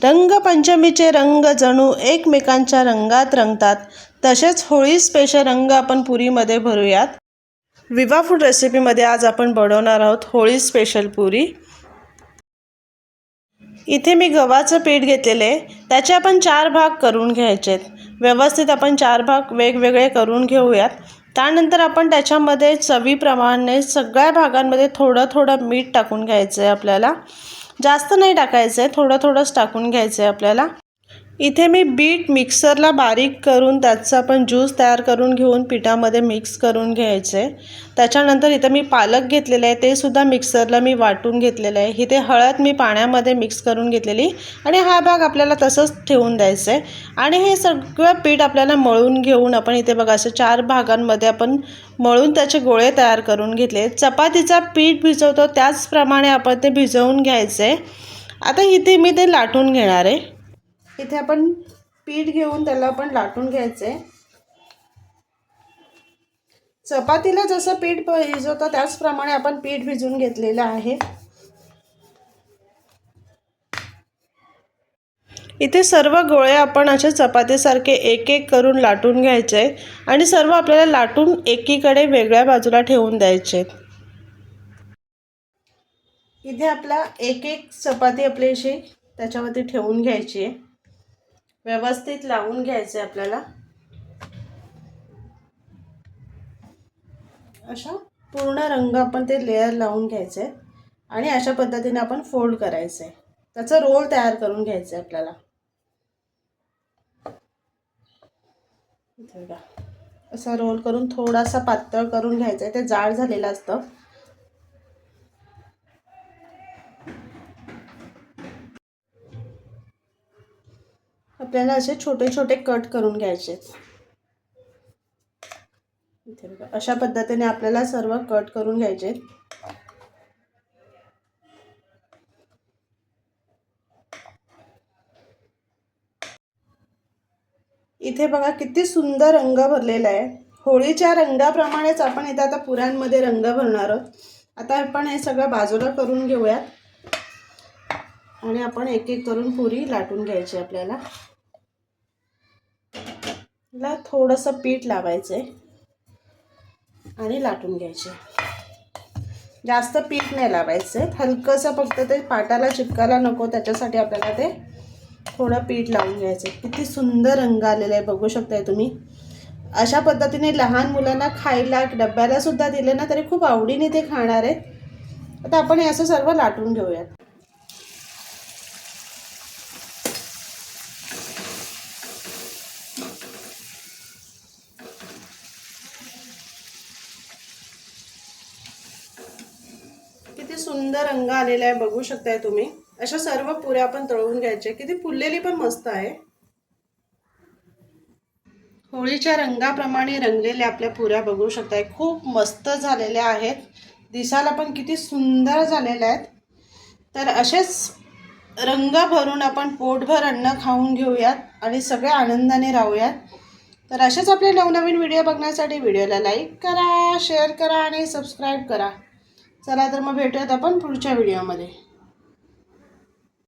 रंगपंचमीचे रंग जणू एकमेकांच्या रंगात रंगतात. तसेच होळी स्पेशल रंग आपण पुरीमध्ये भरूयात. विवा फूड रेसिपीमध्ये आज आपण बनवणार आहोत होळी स्पेशल पुरी. इथे मी गव्हाचं पीठ घेतलेलं. आहे त्याचे आपण चार भाग करून घ्यायचे आहेत व्यवस्थित आपण चार भाग वेगवेगळे करून घेऊयात. त्यानंतर आपण त्याच्यामध्ये चवीप्रमाणे सगळ्या भागांमध्ये थोडं थोडं मीठ टाकून घ्यायचं आहे आपल्याला. जास्त नाही टाकायचं आहे थोडं थोडंच टाकून घ्यायचं आहे आपल्याला. इथे मी बीट मिक्सरला बारीक करून त्याचा आपण ज्यूस तयार करून घेऊन पिठामध्ये मिक्स करून घ्यायचं. आहे त्याच्यानंतर इथं मी पालक घेतलेलं आहे ते सुद्धा मिक्सरला मी वाटून घेतलेलं आहे. इथे हळद मी पाण्यामध्ये मिक्स करून घेतलेली आणि हा भाग आपल्याला तसंच ठेवून द्यायचं. आहे आणि हे सगळं पीठ आपल्याला मळून घेऊन आपण इथे बघा असं चार भागांमध्ये आपण मळून त्याचे गोळे तयार करून घेतले. चपातीचा पीठ भिजवतो त्याचप्रमाणे आपण ते भिजवून घ्यायचं. आहे आता इथे मी ते लाटून घेणार आहे. इथे आपण पीठ घेऊन त्याला आपण लाटून घ्यायचं. आहे चपातीला जसं पीठ भिजवतं त्याचप्रमाणे आपण पीठ भिजवून घेतलेलं आहे. इथे सर्व गोळे आपण असे चपातीसारखे एक एक करून लाटून घ्यायचे आहेत आणि सर्व आपल्याला लाटून एकीकडे वेगळ्या बाजूला ठेवून द्यायचे. आहेत इथे आपला एक एक चपाती आपली अशी त्याच्यावरती ठेवून घ्यायची. आहे व्यवस्थित लावून घ्यायचे आपल्याला. अशा पूर्ण रंग आपण ते लेअर लावून घ्यायचे आणि अशा पद्धतीने आपण फोल्ड करायचं. आहे त्याचा रोल तयार करून घ्यायचा आहे आपल्याला असा रोल करून थोडासा पातळ करून घ्यायचा आहे ते जाड झालेलं असतं. आपल्याला असे छोटे छोटे कट करून घ्यायचे. इथे बघा अशा पद्धतीने आपल्याला सर्व कट करून घ्यायचे. इथे बघा किती सुंदर रंग भरलेला आहे. होळीच्या रंगाप्रमाणेच आपण इथे आता पुऱ्यांमध्ये रंग भरणार आहोत. आता आपण हे सगळं बाजूला करून घेऊयात. आणि आपण एक एक करून पुरी लाटून घ्यायची आपल्याला. ला थोडंसं पीठ लावायचं आहे आणि लाटून घ्यायचे. जास्त पीठ नाही लावायचं आहे हलकंसं फक्त ते पाटाला चिपकायला नको त्याच्यासाठी आपल्याला ते थोडं पीठ लावून घ्यायचं किती सुंदर रंग आलेला आहे बघू शकताय तुम्ही. अशा पद्धतीने लहान मुलांना खायला डब्याला सुद्धा दिले ना तरी खूप आवडीने ते खाणार आहेत. आता आपण हे असं सर्व लाटून घेऊयात. किती सुंदर रंग आलेला आहे बघू शकताय तुम्ही. अशा सर्व पुऱ्या आपण तळून घ्यायच्या. किती फुललेली पण मस्त आहे. होळीच्या रंगाप्रमाणे रंगलेल्या आपल्या पुऱ्या बघू शकताय. खूप मस्त झालेल्या आहेत. दिसायला पण किती सुंदर झालेल्या आहेत. तर असेच रंग भरून आपण पोटभर अन्न खाऊन घेऊयात आणि सगळे आनंदाने राहूयात. तर असेच आपले नवनवीन व्हिडिओ बघण्यासाठी व्हिडिओला लाईक करा शेअर करा आणि सबस्क्राईब करा. चला तर मग भेटूयात आपण पुढच्या व्हिडिओमध्ये